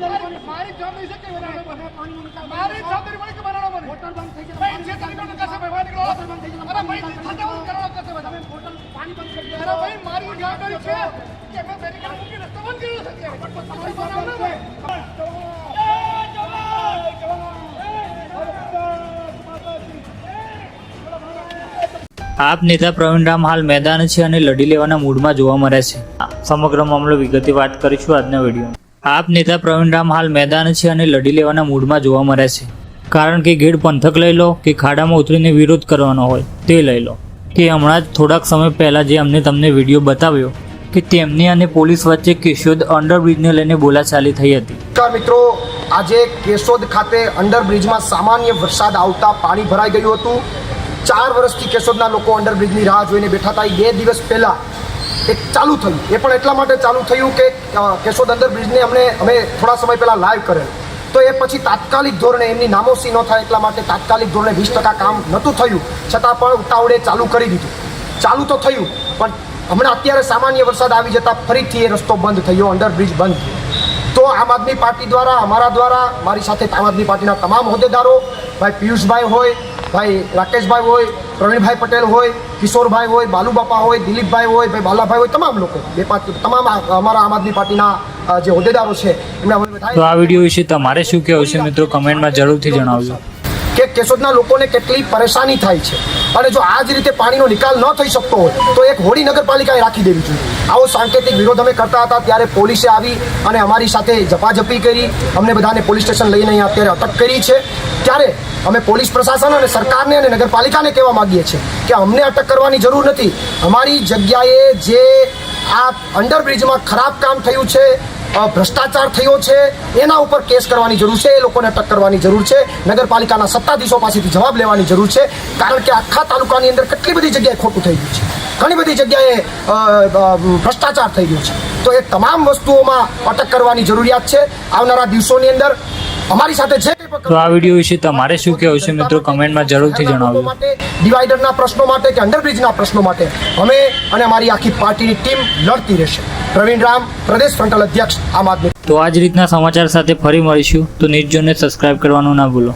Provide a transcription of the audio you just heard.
જવાબદારી કોની? મારી જવાબદારી છે કે બનાવવાનો તમે બને? પાણીનો નિકાલ મારી જવાબદારી બને કે બનાવવાનો બને? હોટલ બંધ થઈ ભાઈ, જે તમે બંધ કશે થઈ નીકળો. હોટલ બંધ થઈ જાય અરે ભાઈ, થતા હું કરવાનો કશે બધા? તમે હોટલ પાણી બંધ કરી અરે ભાઈ, મારી જવાબદારી છે કે મેં બેરીકેડ મૂકી રસ્તો બંધ કર્યો છે અત્યારે. તમારી બનાવવાનો બને? આપ નેતા પ્રવીણ રામ હાલ મેદાન છે અને લડી લેવાના મૂડમાં જોવા મળે છે સમગ્ર મામલો વિગતે વાત કરીશું આજના વિડીયોમાં આપ નેતા પ્રવીણરામ હાલ મેદાન છે અને લડી લેવાના મૂડમાં જોવા મળે છે. કારણ કે ગેડ પંથક લઈ લો કે ખાડામાં ઉતરીને વિરોધ કરવાનો હોય, તે લઈ લો. કે હમણાં જ થોડાક સમય પહેલાં જે અમને તમને વીડિયો બતાવ્યો, કે તેમની અને પોલીસ વચ્ચે કેશોદ અંડરબ્રિજને લઈને બોલાચાલી થઈ હતી. મિત્રો, આજે કેશોદ ખાતે અંડરબ્રિજમાં સામાન્ય વરસાદ આવતા પાણી ભરાઈ ગયું હતું. ચાર વર્ષથી કેશોદના લોકો અંડરબ્રિજની રાહ જોઈને બેઠા હતા. બે દિવસ પહેલાં એક ચાલુ થયું. એ પણ એટલા માટે ચાલુ થયું કે કેશોદ અંદર બ્રિજને અમને, અમે થોડા સમય પહેલાં લાઈવ કરેલ. તો એ પછી તાત્કાલિક ધોરણે એમની નામોસી ન થાય એટલા માટે તાત્કાલિક ધોરણે વીસ ટકા કામ નહોતું થયું. છતાં પણ ઉતાવળે ચાલુ કરી દીધું. ચાલુ તો થયું, પણ હમણાં અત્યારે સામાન્ય વરસાદ આવી જતાં ફરીથી એ રસ્તો બંધ થયો અંડરબ્રિજ બંધ થયો. તો આમ આદમી પાર્ટી દ્વારા, અમારા દ્વારા, મારી સાથે આમ આદમી પાર્ટીના તમામ હોદ્દેદારો, ભાઈ પિયુષભાઈ હોય ભાઈ રાકેશભાઈ હોય પ્રવીણભાઈ પટેલ હોય કિશોરભાઈ હોય બાલુબાપા હોય દિલીપભાઈ હોય ભાઈ બાલાભાઈ હોય તમામ લોકો બે પાંચ તમામ અમારા આમ આદમી પાર્ટીના જે હોદ્દેદારો છે એમના તો આ વીડિયો વિશે તમારે શું કહેવું છે મિત્રો? કમેન્ટમાં જરૂરથી જણાવજો. કે કેશોદના લોકોને કેટલી પરેશાની થાય છે. અને જો આ જ રીતે પાણીનો નિકાલ ન થઈ શકતો હોય, તો એક હોડી નગરપાલિકાએ રાખી દેવી જોઈએ. આવો સાંકેતિક વિરોધ અમે કરતા હતા, ત્યારે પોલીસે આવી અને અમારી સાથે ઝપાઝપી કરી, અમને બધાને પોલીસ સ્ટેશન લઈને અહીંયા અત્યારે અટક કરી છે. ત્યારે અમે પોલીસ પ્રશાસન અને સરકારને અને નગરપાલિકાને કહેવા માગીએ છીએ કે અમને અટક કરવાની જરૂર નથી. અમારી જગ્યાએ જે આ અંડરબ્રિજમાં ખરાબ કામ થયું છે ભ્રષ્ટાચાર થયો છે એના ઉપર કેસ કરવાની જરૂર છે એ લોકોને અટક કરવાની જરૂર છે નગરપાલિકાના સત્તાધીશો પાસેથી જવાબ લેવાની જરૂર છે કારણ કે આખા તાલુકાની અંદર કેટલી બધી જગ્યાએ ખોટું થઈ ગયું છે. ઘણી બધી જગ્યાએ ભ્રષ્ટાચાર થઈ ગયો છે. તો એ તમામ વસ્તુઓમાં અટક કરવાની જરૂરિયાત છે. આવનારા દિવસોની અંદર અમારી સાથે જે તો આ વીડિયો વિશે તમારે શું કહેવું છે મિત્રો? કમેન્ટમાં જરૂરથી જણાવો ડિવાઈડરના પ્રશ્નો માટે કે અંડરબ્રિજના પ્રશ્નો માટે અમે અને અમારી આખી પાર્ટીની ટીમ લડતી રહેશે. પ્રવીણ રામ, પ્રદેશ ફ્રન્ટલ અધ્યક્ષ આમ આદમી. તો આ જ રીતના સમાચાર સાથે ફરી મળીશું. તો ન્યૂઝ જોઈને સબસ્ક્રાઇબ કરવાનું ના ભૂલો.